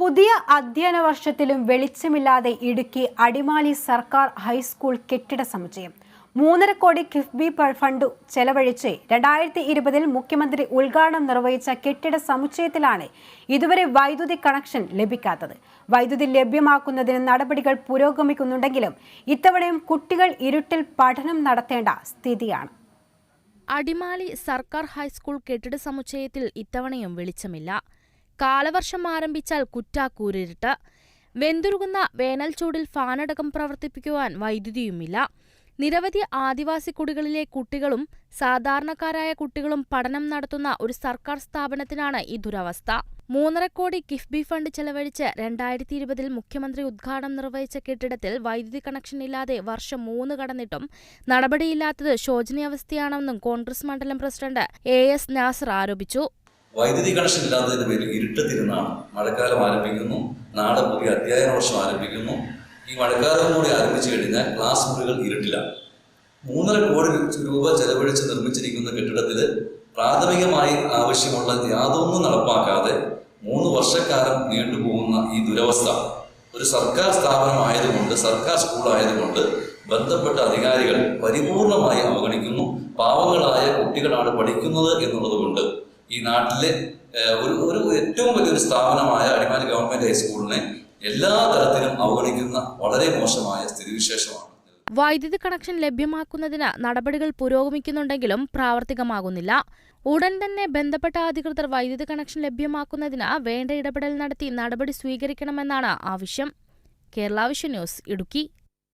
പുതിയ അധ്യയന വർഷത്തിലും വെളിച്ചമില്ലാതെ ഇടുക്കി അടിമാലി സർക്കാർ ഹൈസ്കൂൾ കെട്ടിട സമുച്ചയം. മൂന്നര കോടി കിഫ്ബി ഫണ്ട് ചെലവഴിച്ച് രണ്ടായിരത്തി ഇരുപതിൽ മുഖ്യമന്ത്രി ഉദ്ഘാടനം നിർവഹിച്ച കെട്ടിട സമുച്ചയത്തിലാണ് ഇതുവരെ വൈദ്യുതി കണക്ഷൻ ലഭിക്കാത്തത്. വൈദ്യുതി ലഭ്യമാക്കുന്നതിന് നടപടികൾ പുരോഗമിക്കുന്നുണ്ടെങ്കിലും ഇത്തവണയും കുട്ടികൾ ഇരുട്ടിൽ പഠനം നടത്തേണ്ട സ്ഥിതിയാണ്. അടിമാലി സർക്കാർ ഹൈസ്കൂൾ കെട്ടിട സമുച്ചയത്തിൽ ഇത്തവണയും വെളിച്ചമില്ല. കാലവർഷം ആരംഭിച്ചാൽ കുറ്റാക്കൂരിരുട്ട്. വെന്തുരുകുന്ന വേനൽ ചൂടിൽ ഫാനടക്കം പ്രവർത്തിപ്പിക്കുവാൻ വൈദ്യുതിയുമില്ല. നിരവധി ആദിവാസി കുടികളിലെ കുട്ടികളും സാധാരണക്കാരായ കുട്ടികളും പഠനം നടത്തുന്ന ഒരു സർക്കാർ സ്ഥാപനത്തിനാണ് ഈ ദുരവസ്ഥ. മൂന്നര കോടി കിഫ്ബി ഫണ്ട് ചെലവഴിച്ച് രണ്ടായിരത്തി ഇരുപതിൽ മുഖ്യമന്ത്രി ഉദ്ഘാടനം നിർവഹിച്ച കെട്ടിടത്തിൽ വൈദ്യുതി കണക്ഷൻ ഇല്ലാതെ വർഷം മൂന്ന് കടന്നിട്ടും നടപടിയില്ലാത്തത് ശോചനീയാവസ്ഥയാണെന്നും കോൺഗ്രസ് മണ്ഡലം പ്രസിഡന്റ് എ എസ് നാസർ ആരോപിച്ചു. വൈദ്യുതി കണക്ഷൻ ഇല്ലാത്തതിന്റെ പേരിൽ ഇരുട്ട് ഇരുട്ടത്തിരുന്നാണ്. മഴക്കാലം ആരംഭിക്കുന്നു. നാളെ പുതിയ അധ്യയന വർഷം ആരംഭിക്കുന്നു. ഈ മഴക്കാലം കൂടി ആരംഭിച്ചു കഴിഞ്ഞാൽ ക്ലാസ് മുറികൾ ഇരുട്ടിലാണ് മൂന്നര കോടി രൂപ ചെലവഴിച്ച് നിർമ്മിച്ചിരിക്കുന്ന കെട്ടിടത്തിൽ പ്രാഥമികമായി ആവശ്യമുള്ള യാതൊന്നും നടപ്പാക്കാതെ മൂന്ന് വർഷക്കാലം നീണ്ടുപോകുന്ന ഈ ദുരവസ്ഥ. ഒരു സർക്കാർ സ്ഥാപനമായതുകൊണ്ട് സർക്കാർ സ്കൂളായതുകൊണ്ട് ബന്ധപ്പെട്ട അധികാരികൾ പരിപൂർണമായി അവഗണിക്കുന്നു. പാവങ്ങളായ കുട്ടികളാണ് പഠിക്കുന്നത് എന്നുള്ളതുകൊണ്ട് ഈ നാട്ടിലെ ഒരു ഒരു ഏറ്റവും വലിയൊരു സ്ഥാപനമായ അടിമാലി ഗവൺമെന്റ് ഹൈസ്കൂളിനെ എല്ലാ തരത്തിലും അവഗണിക്കുന്ന വളരെ മോശമായ സ്ഥിതിവിശേഷമാണ്. വൈദ്യുതി കണക്ഷൻ ലഭ്യമാക്കുന്നതിന് നടപടികൾ പുരോഗമിക്കുന്നുണ്ടെങ്കിലും പ്രാവർത്തികമാകുന്നില്ല. ഉടൻ തന്നെ ബന്ധപ്പെട്ട അധികൃതർ വൈദ്യുതി കണക്ഷൻ ലഭ്യമാക്കുന്നതിന് വേണ്ട ഇടപെടൽ നടത്തി നടപടി സ്വീകരിക്കണമെന്നാണ് ആവശ്യം. കേരള ന്യൂസ് ഇടുക്കി.